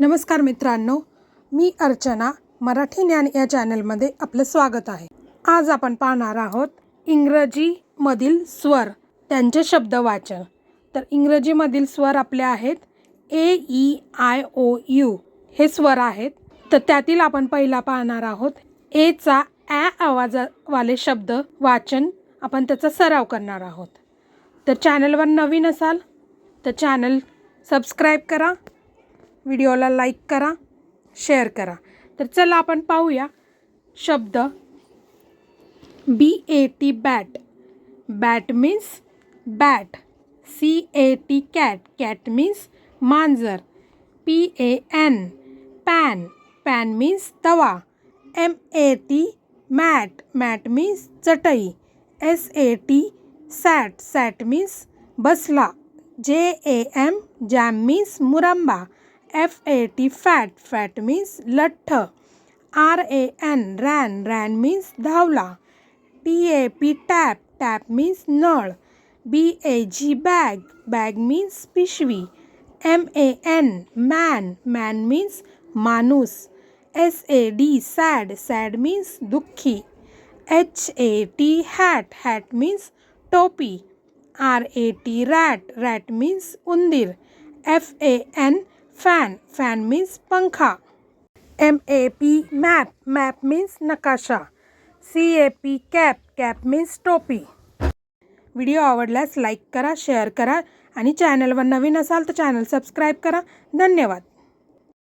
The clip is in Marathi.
नमस्कार मित्रांनो मी अर्चना मराठी ज्ञान या चॅनलमध्ये आपलं स्वागत आहे. आज आपण पाहणार आहोत इंग्रजीमधील स्वर त्यांचे शब्द वाचन तर इंग्रजीमधील स्वर आपले आहेत A E I O U हे स्वर आहेत. तर त्यातील आपण पहिला पाहणार आहोत एचा ॲ आवाजावाले शब्द वाचन. आपण त्याचा सराव करणार आहोत. तर चॅनलवर नवीन असाल तर चॅनल सबस्क्राईब करा. व्हिडिओला लाईक करा शेअर करा. तर चला आपण पाहूया. शब्द B A T bat bat means bat C A T cat cat means मांजर. P A N pan pan means तवा. M A T mat mat means चटई. S A T sat sat means बसला. J A M jam means Muramba. F A T fat, fat means latth. R A N ran, ran means dhavla. T A P tap, tap means null B A G bag, bag means pishvi. M A N man, man means manus. S A D sad, sad means dukhi. H A T hat, hat means topi. R A T rat, rat means undir. F A N fan fan means पंखा. M A P map map means नकाशा. C A P cap cap means टोपी. व्हिडिओ आवडल्यास लाईक करा शेअर करा आणि चॅनलवर नवीन असाल तर चॅनल सबस्क्राईब करा. धन्यवाद.